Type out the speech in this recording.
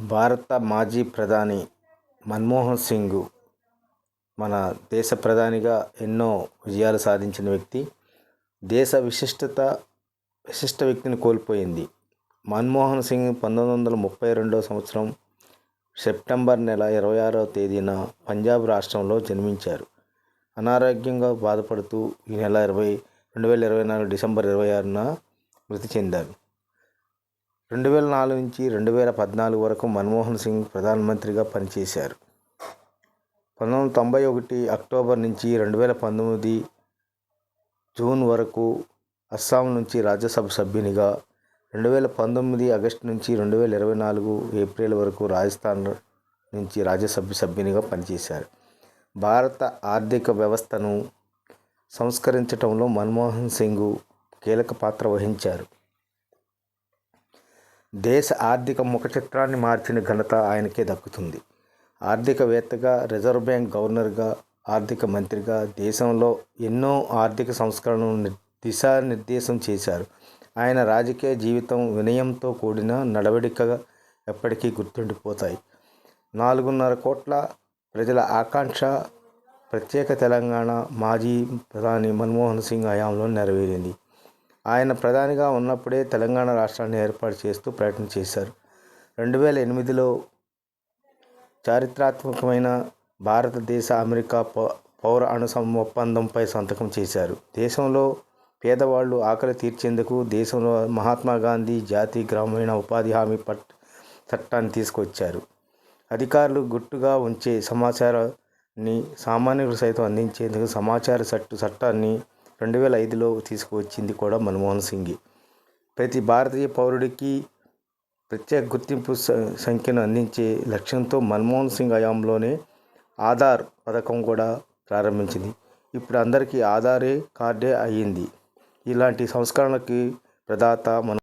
భారత మాజీ ప్రధాని మన్మోహన్ సింగ్ మన దేశ ప్రధానిగా ఎన్నో విజయాలు సాధించిన వ్యక్తి. దేశ విశిష్టత విశిష్ట వ్యక్తిని కోల్పోయింది. మన్మోహన్ సింగ్ పంతొమ్మిది వందల ముప్పై రెండవ సంవత్సరం సెప్టెంబర్ నెల ఇరవై ఆరవ తేదీన పంజాబ్ రాష్ట్రంలో జన్మించారు. అనారోగ్యంగా బాధపడుతూ ఈ నెల ఇరవై రెండు వేల ఇరవై నాలుగు డిసెంబర్ ఇరవై ఆరున మృతి చెందారు. రెండు వేల నాలుగు నుంచి రెండు వేల పద్నాలుగు వరకు మన్మోహన్ సింగ్ ప్రధానమంత్రిగా పనిచేశారు. పంతొమ్మిది వందల తొంభై ఒకటి అక్టోబర్ నుంచి రెండు వేల పంతొమ్మిది జూన్ వరకు అస్సాం నుంచి రాజ్యసభ సభ్యునిగా రెండు వేల పంతొమ్మిది ఆగస్టు నుంచి రెండు వేల ఇరవై నాలుగు ఏప్రిల్ వరకు రాజస్థాన్ నుంచి రాజ్యసభ సభ్యునిగా పనిచేశారు. భారత ఆర్థిక వ్యవస్థను సంస్కరించడంలో మన్మోహన్ సింగ్ కీలక పాత్ర వహించారు. దేశ ఆర్థిక ముఖ చిత్రాన్ని మార్చిన ఘనత ఆయనకే దక్కుతుంది. ఆర్థికవేత్తగా రిజర్వ్ బ్యాంక్ గవర్నర్గా ఆర్థిక మంత్రిగా దేశంలో ఎన్నో ఆర్థిక సంస్కరణలను దిశానిర్దేశం చేశారు. ఆయన రాజకీయ జీవితం వినయంతో కూడిన నడవడికగా ఎప్పటికీ గుర్తుండిపోతాయి. నాలుగున్నర కోట్ల ప్రజల ఆకాంక్ష ప్రత్యేక తెలంగాణ మాజీ ప్రధాని మన్మోహన్ సింగ్ హయాంలో నెరవేరింది. ఆయన ప్రధానిగా ఉన్నప్పుడే తెలంగాణ రాష్ట్రాన్ని ఏర్పాటు చేస్తూ ప్రయత్నం చేశారు. రెండు వేల ఎనిమిదిలో చారిత్రాత్మకమైన భారతదేశ అమెరికా పౌర అణు ఒప్పందంపై సంతకం చేశారు. దేశంలో పేదవాళ్ళు ఆకలి తీర్చేందుకు దేశంలో మహాత్మా గాంధీ జాతీయ గ్రామీణ ఉపాధి హామీ పట్ చట్టాన్ని తీసుకొచ్చారు. అధికారులు గుట్టుగా ఉంచే సమాచారాన్ని సామాన్యులు సైతం అందించేందుకు సమాచార చట్టు చట్టాన్ని రెండు వేల ఐదులో తీసుకువచ్చింది కూడా మన్మోహన్ సింగ్. ప్రతి భారతీయ పౌరుడికి ప్రత్యేక గుర్తింపు సంఖ్యను అందించే లక్ష్యంతో మన్మోహన్ సింగ్ హయాంలోనే ఆధార్ పథకం కూడా ప్రారంభించింది. ఇప్పుడు అందరికీ ఆధారే కార్డే అయ్యింది. ఇలాంటి సంస్కరణకి ప్రదాత మన